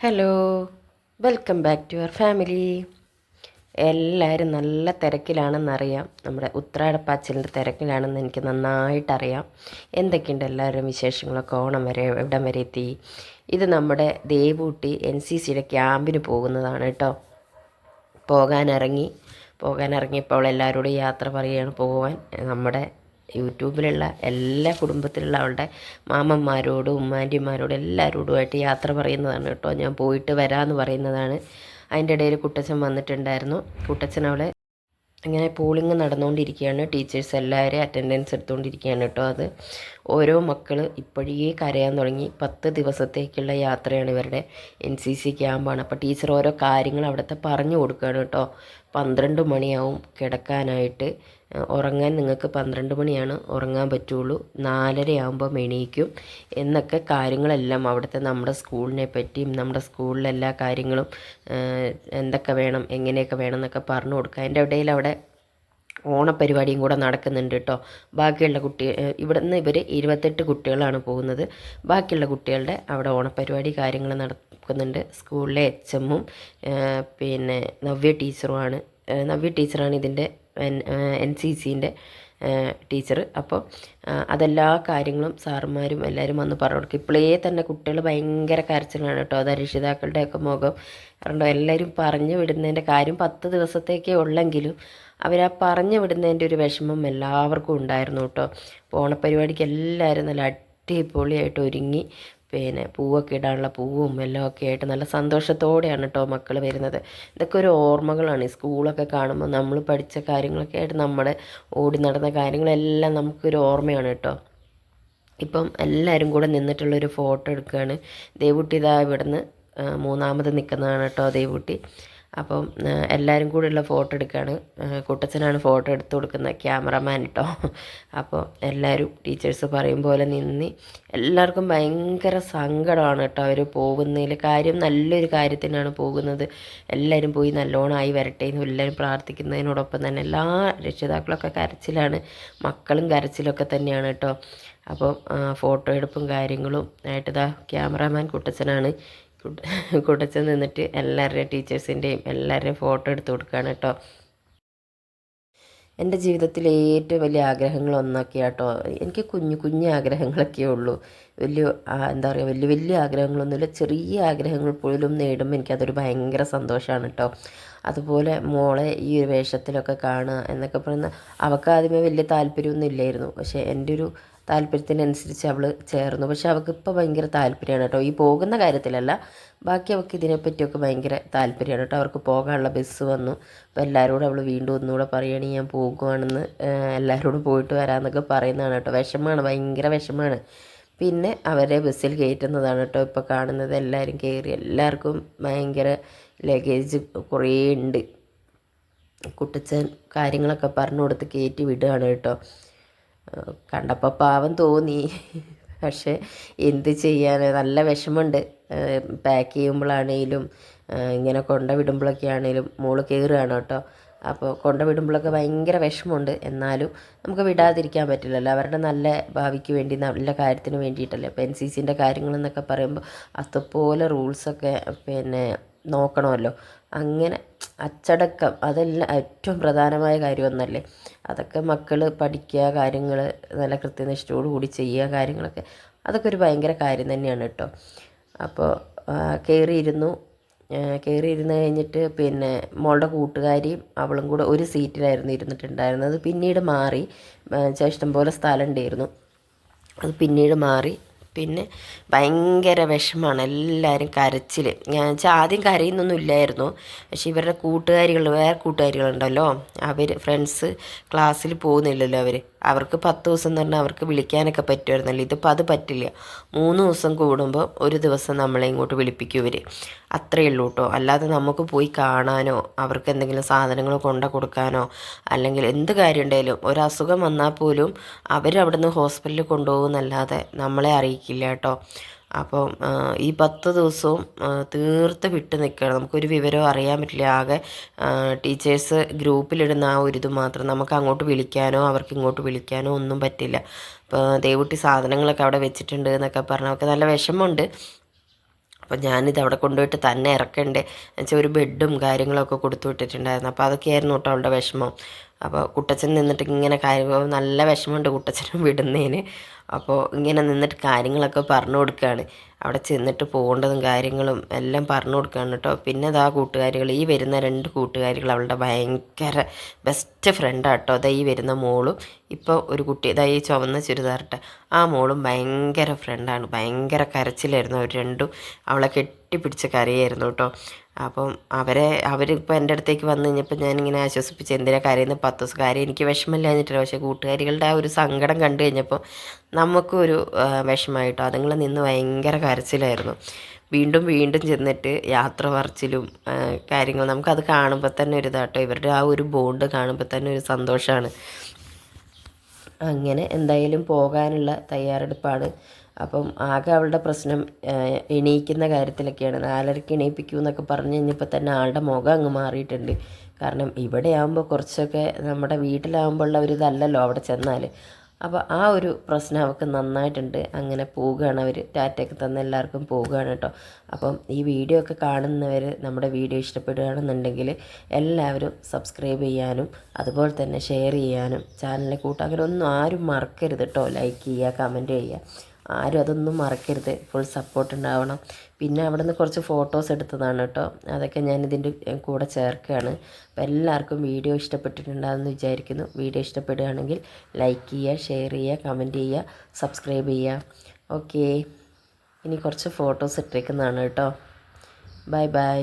Hello welcome back to your family എല്ലാവരും നല്ല തിരക്കിലാണെന്നറിയാം. നമ്മുടെ ഉത്രാടപ്പാച്ചിലിന്റെ തിരക്കിലാണെന്ന് എനിക്ക് നന്നായിട്ടറിയാം. എന്തൊക്കെയുണ്ട് എല്ലാവരും വിശേഷങ്ങളൊക്കെ ഓണം വരെ എവിടം വരെ എത്തി? ഇത് നമ്മുടെ ദേവൂട്ടി എൻ സി സിയുടെ ക്യാമ്പിന് പോകുന്നതാണ് കേട്ടോ. പോകാനിറങ്ങി. പോകാനിറങ്ങിയപ്പോൾ എല്ലാവരോടും യാത്ര പറയുകയാണ് പോകാൻ നമ്മുടെ യൂട്യൂബിലുള്ള എല്ലാ കുടുംബത്തിലുള്ള അവളുടെ മാമന്മാരോടും ഉമ്മാന്റിമാരോടും എല്ലാവരോടുമായിട്ട് യാത്ര പറയുന്നതാണ് കേട്ടോ. ഞാൻ പോയിട്ട് വരാമെന്ന് പറയുന്നതാണ്. അതിന്റെ ഇടയിൽ കുട്ടച്ചൻ വന്നിട്ടുണ്ടായിരുന്നു. കുട്ടച്ചൻ അവളെ അങ്ങനെ പോളിങ് നടന്നുകൊണ്ടിരിക്കുകയാണ്. ടീച്ചേഴ്സ് എല്ലാവരും അറ്റൻഡൻസ് എടുത്തുകൊണ്ടിരിക്കുകയാണ് കേട്ടോ അത്. ഓരോ മക്കൾ ഇപ്പോഴേ കരയാൻ തുടങ്ങി. പത്ത് ദിവസത്തേക്കുള്ള യാത്രയാണ് ഇവരുടെ എൻ സി സി ക്യാമ്പാണ് അപ്പോൾ ടീച്ചർ ഓരോ കാര്യങ്ങൾ അവിടുത്തെ പറഞ്ഞു കൊടുക്കുകയാണ് കേട്ടോ. പന്ത്രണ്ട് മണിയാവും കിടക്കാനായിട്ട്. ഉറങ്ങാൻ നിങ്ങൾക്ക് പന്ത്രണ്ട് മണിയാണ് ഉറങ്ങാൻ പറ്റുള്ളൂ. നാലര ആകുമ്പോൾ എണീക്കും. എന്നൊക്കെ കാര്യങ്ങളെല്ലാം അവിടുത്തെ നമ്മുടെ സ്കൂളിനെ പറ്റിയും നമ്മുടെ സ്കൂളിലെ എല്ലാ കാര്യങ്ങളും എന്തൊക്കെ വേണം എങ്ങനെയൊക്കെ വേണം എന്നൊക്കെ പറഞ്ഞു കൊടുക്കുക അതിന്റെ ഇടയിൽ അവിടെ ഓണപ്പരിപാടിയും കൂടെ നടക്കുന്നുണ്ട് കേട്ടോ ബാക്കിയുള്ള കുട്ടി ഇവിടെ നിന്ന് ഇവർ ഇരുപത്തെട്ട് കുട്ടികളാണ് പോകുന്നത്. ബാക്കിയുള്ള കുട്ടികളുടെ അവിടെ ഓണപ്പരിപാടി കാര്യങ്ങൾ നടക്കുന്നുണ്ട്. സ്കൂളിലെ എച്ച് എമ്മും പിന്നെ നവ്യ ടീച്ചറുമാണ് നവ്യ ടീച്ചറാണ് ഇതിന്റെ എൻ സി സിന്റെ ടീച്ചർ അപ്പോൾ അതെല്ലാ കാര്യങ്ങളും സാറുമാരും എല്ലാവരും വന്ന് പറഞ്ഞു കൊടുക്കും. ഇപ്പോഴേ തന്നെ കുട്ടികൾ ഭയങ്കര കരച്ചിലാണ് കേട്ടോ. അത് രക്ഷിതാക്കളുടെയൊക്കെ മുഖം കാരണം എല്ലാവരും പറഞ്ഞു വിടുന്നതിന്റെ കാര്യം പത്ത് ദിവസത്തേക്കേ ഉള്ളെങ്കിലും അവരാ പറഞ്ഞു വിടുന്നതിന്റെ ഒരു വിഷമം എല്ലാവർക്കും ഉണ്ടായിരുന്നു കേട്ടോ. ഓണപ്പരിപാടിക്ക് എല്ലാവരും നല്ല അടിപൊളിയായിട്ട് ഒരുങ്ങി പിന്നെ പൂവൊക്കെ ഇടാനുള്ള പൂവും എല്ലാം ഒക്കെ ആയിട്ട് നല്ല സന്തോഷത്തോടെയാണ് കേട്ടോ മക്കൾ വരുന്നത്. ഇതൊക്കെ ഒരു ഓർമ്മകളാണ്. ഈ സ്കൂളൊക്കെ കാണുമ്പോൾ നമ്മൾ പഠിച്ച കാര്യങ്ങളൊക്കെ ആയിട്ട് നമ്മുടെ ഓടി നടന്ന കാര്യങ്ങളെല്ലാം നമുക്കൊരു ഓർമ്മയാണ് കേട്ടോ ഇപ്പം എല്ലാവരും കൂടെ നിന്നിട്ടുള്ളൊരു ഫോട്ടോ എടുക്കുകയാണ് ദേവുട്ടി ഇതാ ഇവിടുന്ന് മൂന്നാമത് നിൽക്കുന്നതാണ് കേട്ടോ ദേവുട്ടി. അപ്പം എല്ലാവരും കൂടെയുള്ള ഫോട്ടോ എടുക്കുകയാണ് കുട്ടച്ചനാണ് ഫോട്ടോ എടുത്തു കൊടുക്കുന്ന ക്യാമറമാൻ കേട്ടോ അപ്പോൾ എല്ലാവരും ടീച്ചേഴ്സ് പറയും പോലെ നിന്ന് എല്ലാവർക്കും ഭയങ്കര സങ്കടമാണ് കേട്ടോ അവർ പോകുന്നതിൽ കാര്യം നല്ലൊരു കാര്യത്തിനാണ് പോകുന്നത്. എല്ലാവരും പോയി നല്ലോണമായി വരട്ടെ എന്ന് എല്ലാവരും പ്രാർത്ഥിക്കുന്നതിനോടൊപ്പം തന്നെ എല്ലാ രക്ഷിതാക്കളൊക്കെ കരച്ചിലാണ്. മക്കളും കരച്ചിലൊക്കെ തന്നെയാണ് കേട്ടോ അപ്പോൾ ഫോട്ടോ എടുപ്പും കാര്യങ്ങളും ആയിട്ട് ഇതാ ക്യാമറമാൻ കുട്ടച്ചനാണ് കുടച്ച് നിന്നിട്ട് എല്ലാവരുടെയും ടീച്ചേഴ്സിന്റെയും എല്ലാവരുടെയും ഫോട്ടോ എടുത്ത് കൊടുക്കുകയാണ് കേട്ടോ. എന്റെ ജീവിതത്തിൽ ഏറ്റവും വലിയ ആഗ്രഹങ്ങൾ ഒന്നൊക്കെ കേട്ടോ. എനിക്ക് കുഞ്ഞു കുഞ്ഞു ആഗ്രഹങ്ങളൊക്കെ ഉള്ളൂ. വലിയ എന്താ പറയുക വലിയ വലിയ ആഗ്രഹങ്ങളൊന്നുമില്ല. ചെറിയ ആഗ്രഹങ്ങൾ പോലും നേടുമ്പോൾ എനിക്കതൊരു ഭയങ്കര സന്തോഷമാണ് കേട്ടോ. അതുപോലെ മോളെ ഈ ഒരു വേഷത്തിലൊക്കെ കാണുക എന്നൊക്കെ പറയുന്ന അവൾക്ക് ആദ്യമേ വലിയ താല്പര്യമൊന്നും ഇല്ലായിരുന്നു. പക്ഷേ എന്റെ ഒരു താല്പര്യത്തിനനുസരിച്ച് അവൾ ചേർന്നു. പക്ഷെ അവൾക്ക് ഇപ്പോൾ ഭയങ്കര താല്പര്യമാണ് കേട്ടോ. ഈ പോകുന്ന കാര്യത്തിലല്ല ബാക്കി അവൾക്ക് ഇതിനെപ്പറ്റിയൊക്കെ ഭയങ്കര താല്പര്യമാണ് കേട്ടോ. അവർക്ക് പോകാനുള്ള ബസ് വന്നു. അപ്പോൾ എല്ലാവരോടും അവൾ വീണ്ടും ഒന്നുകൂടെ പറയുകയാണെങ്കിൽ ഞാൻ പോകുവാണെന്ന് എല്ലാവരോടും പോയിട്ട് വരാമെന്നൊക്കെ പറയുന്നതാണ് കേട്ടോ. വിഷമമാണ് ഭയങ്കര വിഷമമാണ്. പിന്നെ അവരെ ബസ്സിൽ കയറ്റുന്നതാണ് കേട്ടോ. ഇപ്പോൾ കാണുന്നത് എല്ലാവരും കയറി എല്ലാവർക്കും ഭയങ്കര ലഗേജ് കുറേ ഉണ്ട്. കുട്ടച്ചൻ കാര്യങ്ങളൊക്കെ പറഞ്ഞു കൊടുത്ത് കയറ്റി വിടുകയാണ് കേട്ടോ. കണ്ടപ്പോൾ പാവം തോന്നി. പക്ഷേ എന്ത് ചെയ്യാൻ നല്ല വിഷമമുണ്ട്. പാക്ക് ചെയ്യുമ്പോഴാണേലും ഇങ്ങനെ കൊണ്ട വിടുമ്പോഴൊക്കെ ആണേലും മോൾ കയറുകയാണ് കേട്ടോ. അപ്പോൾ കൊണ്ട വിടുമ്പോഴൊക്കെ ഭയങ്കര വിഷമമുണ്ട്. എന്നാലും നമുക്ക് വിടാതിരിക്കാൻ പറ്റില്ലല്ലോ. അവരുടെ നല്ല ഭാവിക്ക് വേണ്ടി നല്ല കാര്യത്തിന് വേണ്ടിയിട്ടല്ലേ. അപ്പോൾ എൻ സി സിന്റെ കാര്യങ്ങളെന്നൊക്കെ പറയുമ്പോൾ അതുപോലെ റൂൾസൊക്കെ പിന്നെ നോക്കണമല്ലോ. അങ്ങനെ അച്ചടക്കം അതെല്ലാം ഏറ്റവും പ്രധാനമായ കാര്യമൊന്നല്ലേ. അതൊക്കെ മക്കൾ പഠിക്കുക കാര്യങ്ങൾ നല്ല കൃത്യനിഷ്ഠയോടു കൂടി ചെയ്യുക കാര്യങ്ങളൊക്കെ. അതൊക്കെ ഒരു ഭയങ്കര കാര്യം തന്നെയാണ് കേട്ടോ. അപ്പോൾ കയറിയിരുന്നു കയറി ഇരുന്ന് കഴിഞ്ഞിട്ട് പിന്നെ മോളുടെ കൂട്ടുകാരിയും അവളും കൂടെ ഒരു സീറ്റിലായിരുന്നു ഇരുന്നിട്ടുണ്ടായിരുന്നത്. പിന്നീട് മാറി ഇഷ്ടം പോലെ സ്ഥലം ഉണ്ടായിരുന്നു. അത് പിന്നീട് മാറി പിന്നെ ഭയങ്കര വിഷമമാണ് എല്ലാവരും കരച്ചിൽ ഞാൻ വെച്ചാൽ ആദ്യം കരയുന്നൊന്നും ഇല്ലായിരുന്നു. പക്ഷേ ഇവരുടെ കൂട്ടുകാരികൾ വേറെ കൂട്ടുകാരികളുണ്ടല്ലോ. അവർ ഫ്രണ്ട്സ് ക്ലാസ്സിൽ പോകുന്നില്ലല്ലോ അവർ അവർക്ക് പത്ത് ദിവസം എന്ന് പറഞ്ഞാൽ അവർക്ക് വിളിക്കാനൊക്കെ പറ്റുമായിരുന്നല്ലോ. ഇതിപ്പോൾ അത് പറ്റില്ല. മൂന്ന് ദിവസം കൂടുമ്പോൾ ഒരു ദിവസം നമ്മളെ ഇങ്ങോട്ട് വിളിപ്പിക്കും ഇവർ അത്രയേ ഉള്ളൂ കേട്ടോ അല്ലാതെ നമുക്ക് പോയി കാണാനോ അവർക്ക് എന്തെങ്കിലും സാധനങ്ങൾ കൊണ്ട കൊടുക്കാനോ അല്ലെങ്കിൽ എന്ത് കാര്യം ഉണ്ടെങ്കിലും ഒരസുഖം വന്നാൽ പോലും അവരവിടുന്ന് ഹോസ്പിറ്റലിൽ കൊണ്ടുപോകുന്നല്ലാതെ നമ്മളെ അറിയിക്കില്ല കേട്ടോ അപ്പം ഈ പത്ത് ദിവസവും തീർത്ത് വിട്ട് നിൽക്കണം നമുക്കൊരു വിവരവും അറിയാൻ പറ്റില്ല. ആകെ ടീച്ചേഴ്സ് ഗ്രൂപ്പിലിടുന്ന ആ ഒരു ഇത് മാത്രം നമുക്ക് അങ്ങോട്ട് വിളിക്കാനോ അവർക്ക് ഇങ്ങോട്ട് വിളിക്കാനോ ഒന്നും പറ്റില്ല. അപ്പോൾ ദേവുട്ടി സാധനങ്ങളൊക്കെ അവിടെ വെച്ചിട്ടുണ്ട് എന്നൊക്കെ പറഞ്ഞാൽ നല്ല വിഷമമുണ്ട്. അപ്പോൾ ഞാനിത് അവിടെ കൊണ്ടുപോയിട്ട് തന്നെ ഇറക്കണ്ടേ. എന്നുവെച്ചാൽ ഒരു ബെഡും കാര്യങ്ങളൊക്കെ കൊടുത്തു വിട്ടിട്ടുണ്ടായിരുന്നു. അപ്പോൾ അതൊക്കെയായിരുന്നു കേട്ടോ അവളുടെ വിഷമം. അപ്പോൾ കുട്ടച്ചൻ നിന്നിട്ട് ഇങ്ങനെ കാര്യങ്ങൾ നല്ല വിഷമമുണ്ട് കുട്ടച്ചനും വിടുന്നതിന് അപ്പോൾ ഇങ്ങനെ നിന്നിട്ട് കാര്യങ്ങളൊക്കെ പറഞ്ഞു കൊടുക്കുകയാണ് അവിടെ ചെന്നിട്ട് പോകേണ്ടതും കാര്യങ്ങളും എല്ലാം പറഞ്ഞു കൊടുക്കുകയാണ് കേട്ടോ. പിന്നെ അതാ കൂട്ടുകാരികൾ ഈ വരുന്ന രണ്ട് കൂട്ടുകാരികൾ അവളുടെ ഭയങ്കര ബെസ്റ്റ് ഫ്രണ്ടാണ് കേട്ടോ. അതാ ഈ വരുന്ന മോളും ഇപ്പോൾ ഒരു കുട്ടി ഇതാ ഈ ചുവന്ന ചുരിദാറിട്ട് ആ മോളും ഭയങ്കര ഫ്രണ്ടാണ് ഭയങ്കര കരച്ചിലായിരുന്നു അവർ രണ്ടും. അവളെ കെട്ടിപ്പിടിച്ച് കരയായിരുന്നു കേട്ടോ. അപ്പം അവരെ അവരിപ്പോൾ എന്റെ അടുത്തേക്ക് വന്നു കഴിഞ്ഞപ്പോൾ ഞാനിങ്ങനെ ആശ്വസിപ്പിച്ച് എന്തിനാ കാര്യമെന്ന് പത്ത് ദിവസം കാര്യം എനിക്ക് വിഷമമില്ലാഞ്ഞിട്ടില്ല. പക്ഷേ കൂട്ടുകാരികളുടെ ആ ഒരു സങ്കടം കണ്ടു കഴിഞ്ഞപ്പോൾ നമുക്കും ഒരു വിഷമമായിട്ടോ അതുങ്ങൾ നിന്ന് ഭയങ്കര കരച്ചിലായിരുന്നു. വീണ്ടും വീണ്ടും ചെന്നിട്ട് യാത്ര പറച്ചിലും കാര്യങ്ങൾ നമുക്കത് കാണുമ്പോൾ തന്നെ ഒരു ഇതാട്ടോ. ഇവരുടെ ആ ഒരു ബോണ്ട് കാണുമ്പോൾ തന്നെ ഒരു സന്തോഷമാണ്. അങ്ങനെ എന്തായാലും പോകാനുള്ള തയ്യാറെടുപ്പാണ് അപ്പം ആകെ അവളുടെ പ്രശ്നം എണീക്കുന്ന കാര്യത്തിലൊക്കെയാണ്. നാലരയ്ക്ക് എണീപ്പിക്കൂ എന്നൊക്കെ പറഞ്ഞു കഴിഞ്ഞപ്പോൾ തന്നെ ആളുടെ മുഖം അങ്ങ് മാറിയിട്ടുണ്ട്. കാരണം ഇവിടെ ആകുമ്പോൾ കുറച്ചൊക്കെ നമ്മുടെ വീട്ടിലാകുമ്പോൾ ഉള്ള ഒരു ഇതല്ലല്ലോ അവിടെ ചെന്നാൽ അപ്പോൾ ആ ഒരു പ്രശ്നം അവൾക്ക് നന്നായിട്ടുണ്ട്. അങ്ങനെ പോവുകയാണ് അവർ ടാറ്റയൊക്കെ തന്ന എല്ലാവർക്കും പോവുകയാണ് കേട്ടോ. അപ്പം ഈ വീഡിയോ ഒക്കെ കാണുന്നവർ നമ്മുടെ വീഡിയോ ഇഷ്ടപ്പെടുകയാണെന്നുണ്ടെങ്കിൽ എല്ലാവരും സബ്സ്ക്രൈബ് ചെയ്യാനും അതുപോലെ തന്നെ ഷെയർ ചെയ്യാനും. ചാനലിനെ കൂട്ടാൻ അങ്ങനെ ഒന്നും ആരും മറക്കരുത് കേട്ടോ. ലൈക്ക് ചെയ്യുക കമന്റ് ചെയ്യുക. ആരും അതൊന്നും മറക്കരുത്. ഫുൾ സപ്പോർട്ട് ഉണ്ടാവണം. പിന്നെ അവിടെ നിന്ന് കുറച്ച് ഫോട്ടോസ് എടുത്തതാണ് കേട്ടോ. അതൊക്കെ ഞാൻ ഇതിന്റെ കൂടെ ചേർക്കുകയാണ്. അപ്പോൾ എല്ലാവർക്കും വീഡിയോ ഇഷ്ടപ്പെട്ടിട്ടുണ്ടാകുമെന്ന് വിചാരിക്കുന്നു. വീഡിയോ ഇഷ്ടപ്പെടുകയാണെങ്കിൽ ലൈക്ക് ചെയ്യുക ഷെയർ ചെയ്യുക കമന്റ് ചെയ്യുക സബ്സ്ക്രൈബ് ചെയ്യുക. ഓക്കേ ഇനി കുറച്ച് ഫോട്ടോസ് ഇട്ടേക്കുന്നതാണ് കേട്ടോ. Bye bye